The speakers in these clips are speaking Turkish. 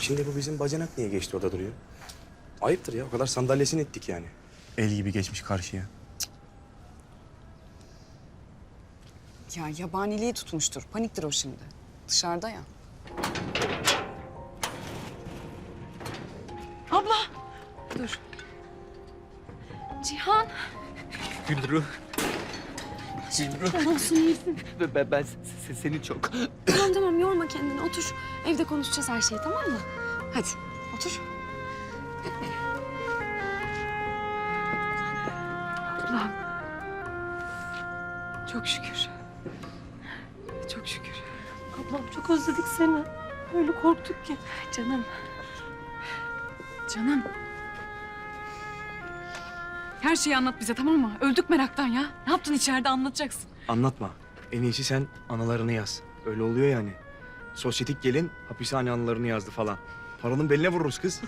Şimdi bu bizim bacanak niye geçti orada duruyor? Ayıptır ya. O kadar sandalyesini ettik yani. El gibi geçmiş karşıya. Ya yabaniliği tutmuştur. Paniktir o şimdi. Dışarıda ya. Abla! Dur. Cihan! Gülru. Gülru. Olsun iyisin. Ben, ben se- seni çok... Tamam tamam yorma kendini. Otur. Evde konuşacağız her şeyi tamam mı? Hadi otur. Ablam. Çok şükür. Çok şükür. Ablam çok özledik seni. Öyle korktuk ki. Canım. Canım. Her şeyi anlat bize tamam mı? Öldük meraktan ya. Ne yaptın içeride anlatacaksın. Anlatma. En iyisi sen analarını yaz. Öyle oluyor yani. Sosyetik gelin hapishane anılarını yazdı falan. Paranın beline vururuz kız.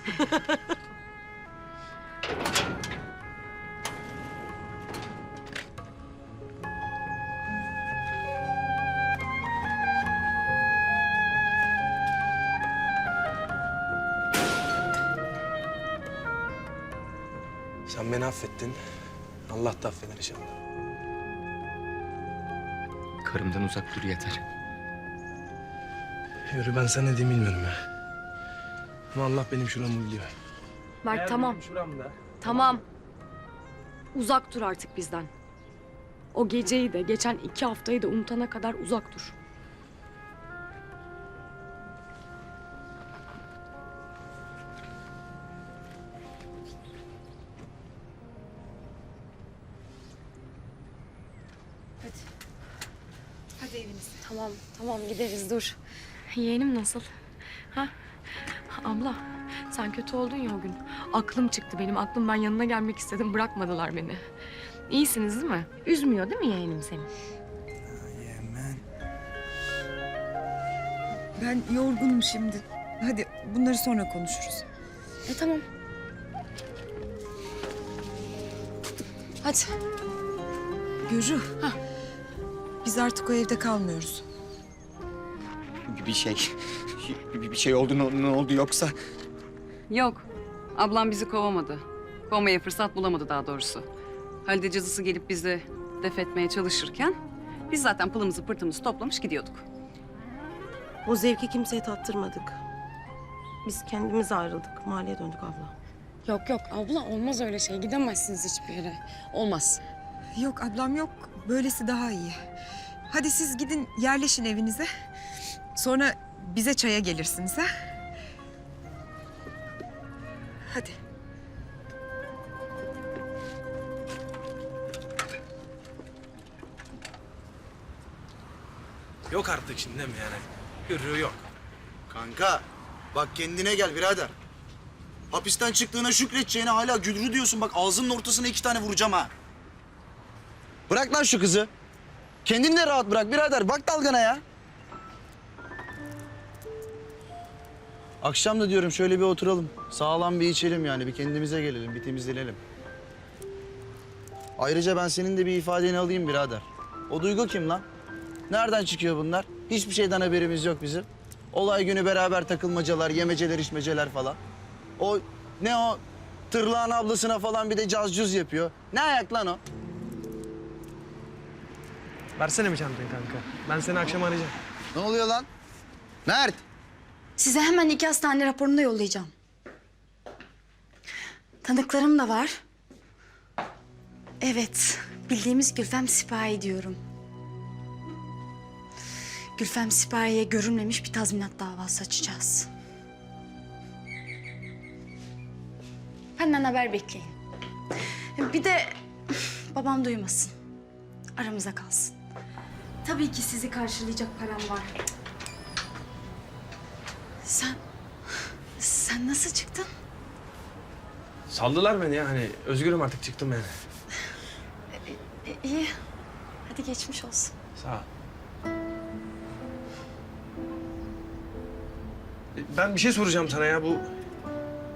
Sen beni affettin. Allah da affeder inşallah. Karımdan uzak dur yeter. Yürü ben sana ne diyeyim bilmiyorum ya. Ama Allah benim şuramı biliyor. Mert tamam. Şuramda. Tamam. Uzak dur artık bizden. O geceyi de geçen iki haftayı da unutana kadar uzak dur. Hadi evinize. Tamam, tamam gideriz dur. Yeğenim nasıl? Ha? Abla, sen kötü oldun ya o gün. Aklım çıktı benim. Aklım ben yanına gelmek istedim. Bırakmadılar beni. İyisiniz değil mi? Üzmüyor değil mi yeğenim seni? Yemen. Ben yorgunum şimdi. Hadi bunları sonra konuşuruz. E tamam. Hadi. Gürü. Biz artık o evde kalmıyoruz. Bir şey... Bir bir şey oldu ne, ne oldu yoksa? Yok. Ablam bizi kovamadı. Kovmaya fırsat bulamadı daha doğrusu. Halide cadısı gelip bizi def etmeye çalışırken... ...biz zaten pılımızı pırtımızı toplamış gidiyorduk. O zevki kimseye tattırmadık. Biz kendimiz ayrıldık. Mahalleye döndük abla. Yok yok abla olmaz öyle şey. Gidemezsiniz hiçbir yere. Olmaz. Yok ablam yok. Böylesi daha iyi. Hadi siz gidin yerleşin evinize. Sonra bize çaya gelirsiniz ha? Hadi. Yok artık şimdi değil mi yani? Yürü yok. Kanka bak kendine gel birader. Hapisten çıktığına şükredeceğine hala Gülrü diyorsun. Bak ağzının ortasına iki tane vuracağım ha. Bırak lan şu kızı. Kendini de rahat bırak birader. Bak dalgana ya. Akşam da diyorum şöyle bir oturalım. Sağlam bir içelim yani. Bir kendimize gelelim, bir temizlenelim. Ayrıca ben senin de bir ifadeni alayım birader. O Duygu kim lan? Nereden çıkıyor bunlar? Hiçbir şeyden haberimiz yok bizim. Olay günü beraber takılmacalar, yemeceler, içmeceler falan. O ne o? Tırlağın ablasına falan bir de caz cuz yapıyor. Ne ayak lan o? Versene mi çantayı kanka? Ben seni akşam arayacağım. Ne oluyor lan? Mert! Size hemen iki hastane raporunu da yollayacağım. Tanıklarım da var. Evet, bildiğimiz Gülfem Sipahi diyorum. Gülfem Sipahi'ye görünmemiş bir tazminat davası açacağız. Benden haber bekleyin. Bir de babam duymasın. Aramıza kalsın. Tabii ki sizi karşılayacak param var. Sen... Sen nasıl çıktın? Saldılar beni ya hani özgürüm artık çıktım yani. E, iyi. Hadi geçmiş olsun. Sağ ol. E, Ben bir şey soracağım sana ya bu...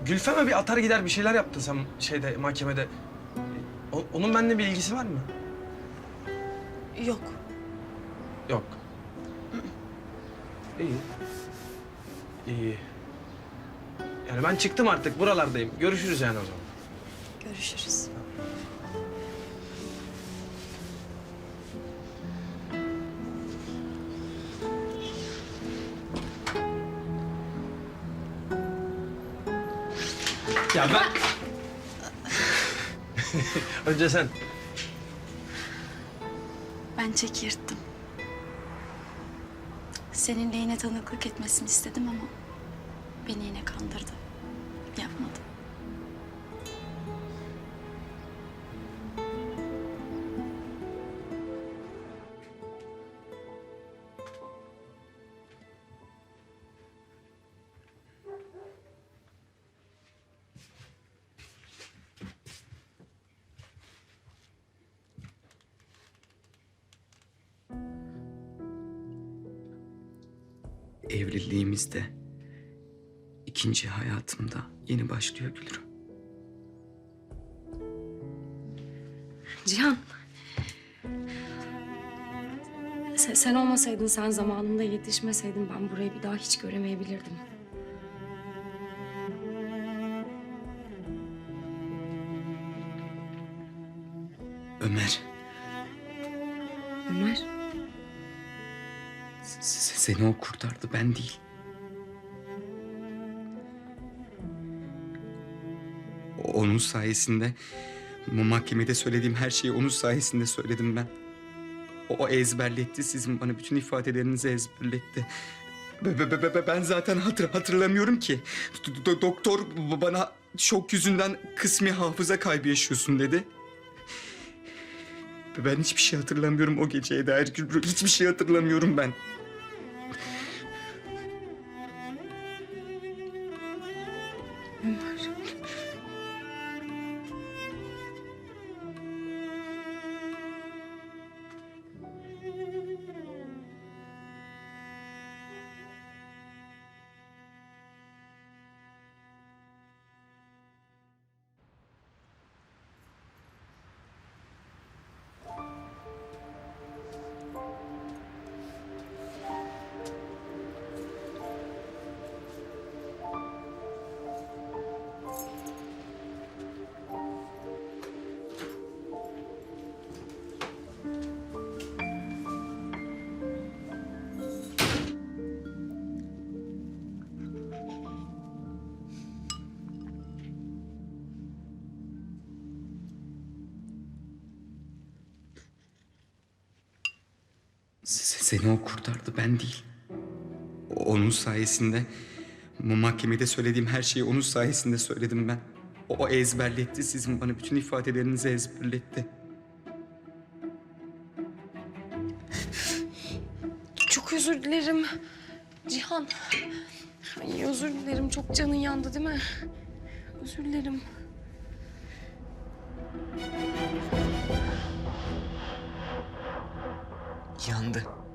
Gülfem'e bir atar gider bir şeyler yaptın sen şeyde mahkemede. E, o- onun benimle bir ilgisi var mı? Yok. Yok. İyi. İyi. Yani ben çıktım artık buralardayım. Görüşürüz yani o zaman. Görüşürüz. Ya ben... Önce sen. Ben çek yırttım. Seninle yine tanıklık etmesini istedim ama beni yine kandırdı. Evliliğimizde ikinci hayatımda yeni başlıyor Gülru. Cihan. Sen, sen olmasaydın, sen zamanında yetişmeseydin ben burayı bir daha hiç göremeyebilirdim. Ömer, Ömer. Seni o kurtardı ben değil. Onun sayesinde mahkemede söylediğim her şeyi onun sayesinde söyledim ben. O, ezberletti sizin bana bütün ifadelerinizi ezberletti. Be- be- be- be- Ben zaten hatır, hatırlamıyorum ki. Do- do- doktor bana şok yüzünden kısmi hafıza kaybı yaşıyorsun dedi. Ben hiçbir şey hatırlamıyorum o geceye dair. Hiçbir şey hatırlamıyorum ben. Oh Seni o kurtardı ben değil. Onun sayesinde bu mahkemede söylediğim her şeyi onun sayesinde söyledim ben. O, o ezberletti sizin bana bütün ifadelerinizi ezberletti. Çok özür dilerim. Cihan. Ay, özür dilerim. Çok canın yandı değil mi? Özür dilerim. Yandı.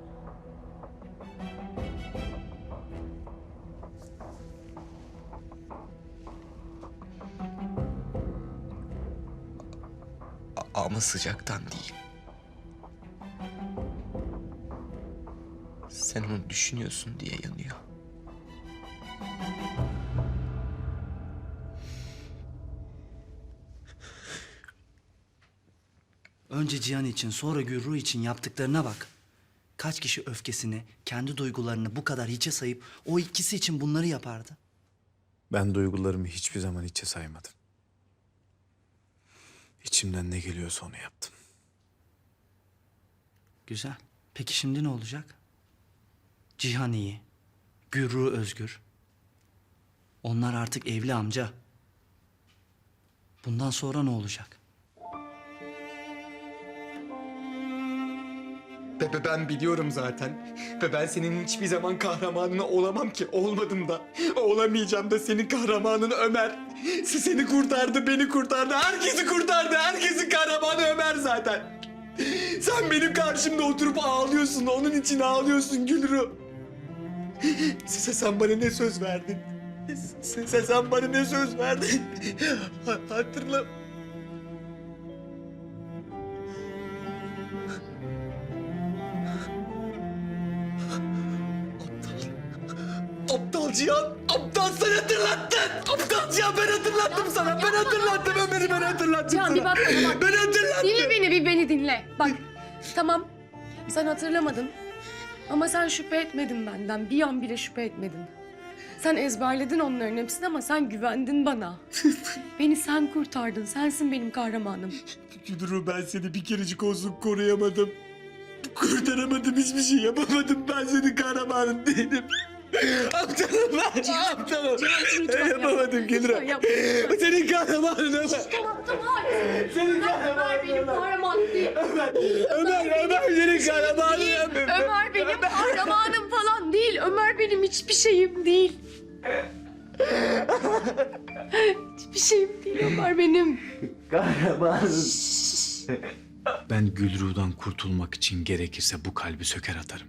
Ama sıcaktan değil. Sen onu düşünüyorsun diye yanıyor. Önce Cihan için sonra Gürru için yaptıklarına bak. Kaç kişi öfkesini, kendi duygularını bu kadar hiçe sayıp o ikisi için bunları yapardı. Ben duygularımı hiçbir zaman hiçe saymadım. İçimden ne geliyorsa onu yaptım. Güzel. Peki şimdi ne olacak? Cihan iyi. Gürru özgür. Onlar artık evli amca. Bundan sonra ne olacak? Be- be- ben biliyorum zaten. Ve ben senin hiçbir zaman kahramanına olamam ki. Olmadım da. Olamayacağım da senin kahramanın Ömer. Se- Seni kurtardı, beni kurtardı. Herkesi kurtardı. Herkesin kahramanı Ömer zaten. Sen benim karşımda oturup ağlıyorsun. Onun için ağlıyorsun Gülru. Se- Sen bana ne söz verdin? Se- se- Sen bana ne söz verdin? Ha- Hatırla. Cihan, Aptal sen hatırlattın. Aptal ya ben hatırlattım sana. Ben hatırlattım Ömer'i ben hatırlattım Cihan sana. bir bak bana bak. Ben hatırlattım. Dinle beni bir beni dinle. Bak tamam sen hatırlamadın ama sen şüphe etmedin benden. Bir an bile şüphe etmedin. Sen ezberledin onların hepsini ama sen güvendin bana. Beni sen kurtardın. Sensin benim kahramanım. Güdürü ben seni bir kerecik olsun koruyamadım. Kurtaramadım hiçbir şey yapamadım. Ben senin kahramanın değilim. Aptalım ben. Aptalım. lütfen yapamadım. Lütfen yapma. Senin kahramanın Ömer. Tamam tamam. Senin Ömer kahramanın benim Ömer. kahramanım değil. Ömer, Ömer, Ömer senin kahramanın Değil. Ömer. Ömer benim kahramanım falan değil. Ömer benim hiçbir şeyim değil. hiçbir şeyim değil Ömer benim. Ben Gülru'dan kurtulmak için gerekirse bu kalbi söker atarım.